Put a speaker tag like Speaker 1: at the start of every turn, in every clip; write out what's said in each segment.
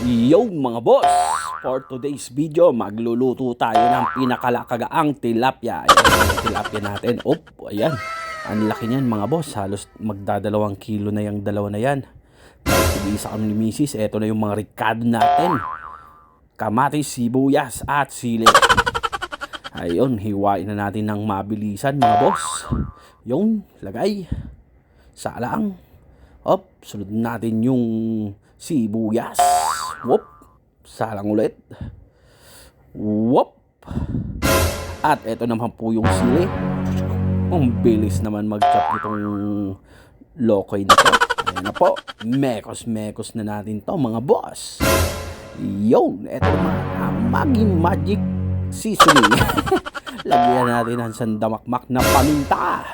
Speaker 1: Yo mga boss! For today's video, magluluto tayo ng pinakalakagaang tilapia. Ayan, tilapia natin. Op, ayan. Ang laki niyan mga boss. Halos magdadalawang kilo na yung dalawa na yan. Tigisa kami ni misis. Ito na yung mga ricado natin. Kamatis, sibuyas at sili. Ayun, hiwain na natin ng mabilisan mga boss. Yung, lagay. Salang. Op, sunod natin yung sibuyas. Whoop. Salang ulit. Whoop. At ito naman po yung sili. Ang bilis naman mag-chop itong lokoy na to. Ayan na po. Mekos-mekos na natin to mga boss. Yun. Ito naman ang Maggi Magic Seasoning. Lagyan natin ng sandamakmak na paminta.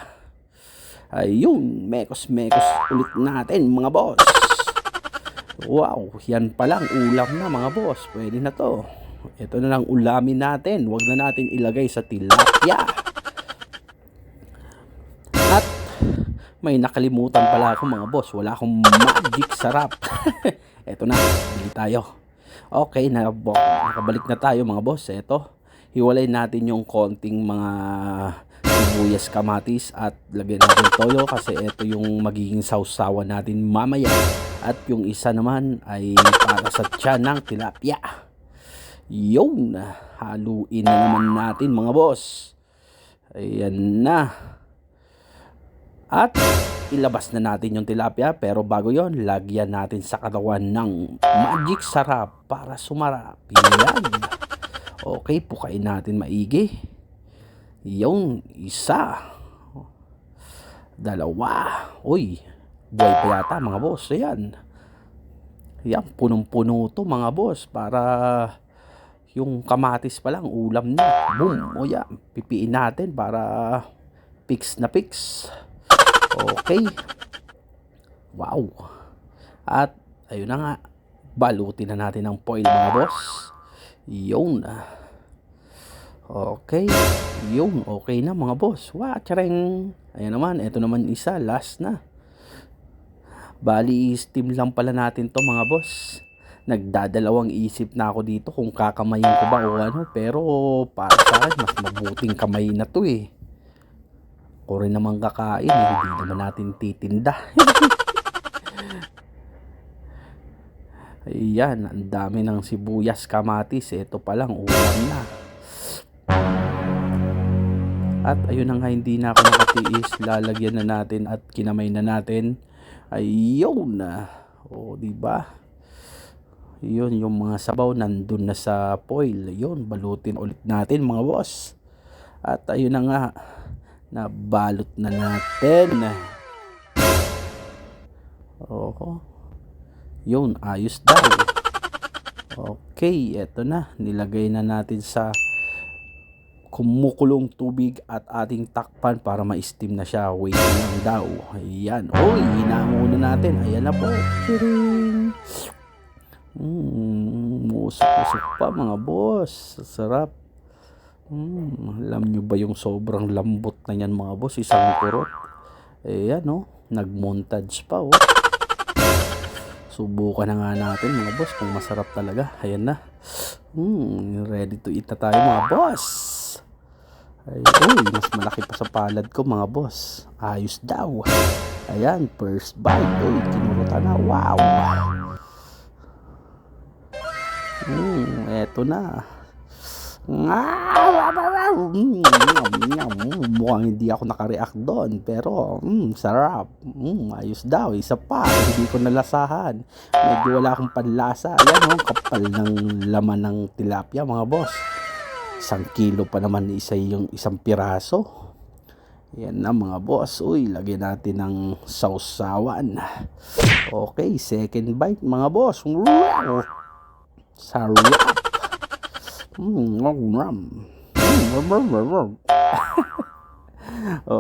Speaker 1: Ayun, mekos-mekos ulit natin mga boss. Wow, yan palang ulam na mga boss. Pwede na to. Ito na lang ulamin natin. Huwag na natin ilagay sa tilapia. At may nakalimutan pala ako mga boss. Wala akong magic sarap. Ito na, bili tayo. Okay, nabo- nakabalik na tayo mga boss. Ito, hiwalay natin yung konting mga sibuyas kamatis at lagyan natin toyo kasi ito yung magiging sausawan natin mamaya. At yung isa naman ay para sa tiyan ng tilapia. Yun, haluin na naman natin mga boss. Ayan na. At ilabas na natin yung tilapia pero bago yon lagyan natin sa katawan ng magic sarap para sumarap. Yan. Okay, pukain natin maigi. Yung isa. Dalawa. Uy, buhay pa yata mga boss. Ayan. Yan, punong-puno to mga boss para yung kamatis pa lang, ulam na. Boom. O yan, pipiin natin para fix na fix. Okay. Wow. At ayun na nga, balutin na natin ng foil mga boss. Yun. Okay. Yun, okay na mga boss. Wow, tsareng. Ayan naman, ito naman isa, last na. Bali, steam lang pala natin to mga boss. Nagdadalawang isip na ako dito kung kakamayin ko ba o ano. Pero para sa akin, mas mabuting kamay na to eh. Ako rin naman kakain, eh. hindi naman natin titinda. Ayan, ang dami ng sibuyas kamatis. Ito pa lang, ulam na. At ayun na nga, hindi na ako nakatiis. Lalagyan na natin at kinamay na natin. Ayun na. O, di ba? Yun, yung mga sabaw nandun na sa foil. Yun, balutin ulit natin mga boss. At ayun na nga, nabalot na natin. Oo. Yun, ayos daw. Okay, eto na. Nilagay na natin sa kumukulong tubig at ating takpan para ma-steam na siya. Wait lang daw. Ayan. Uy, hinamuna natin. Ayan na po. Tiring. Mm, musok-musok pa mga boss. Sarap. Mm, alam nyo ba yung sobrang lambot na yan mga boss? Isang kurot. Ayan oh. Nag-montage pa oh. Subukan na nga natin mga boss kung masarap talaga. Ayan na. Hmm, ready to eat na tayo mga boss. Ay, uy, mas malaki pa sa palad ko mga boss. Ayos daw. Ayan, first bite. Uy, kinurutan na. Wow. Hmm, eto na. Mukhang hindi ako nakareact doon. Pero, mm, sarap. Mm, ayos daw. Isa pa. Hindi ko nalasahan. Medyo wala akong panlasa. Ayan, oh, kapal ng laman ng tilapia, mga boss. Isang kilo pa naman isa yung isang piraso. Yan na mga boss. Uy, lagyan natin ng sausawan. Okay, second bite mga boss. Wow! Sarap. Mm. Mm, nom.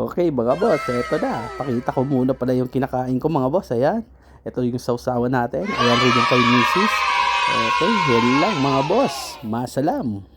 Speaker 1: okay mga boss, eto na. Pakita ko muna pala yung kinakain ko mga boss. Ayan. Ito yung sausawan natin. Ayan rin yung kay Mrs. Okay, yan lang mga boss. Masalam.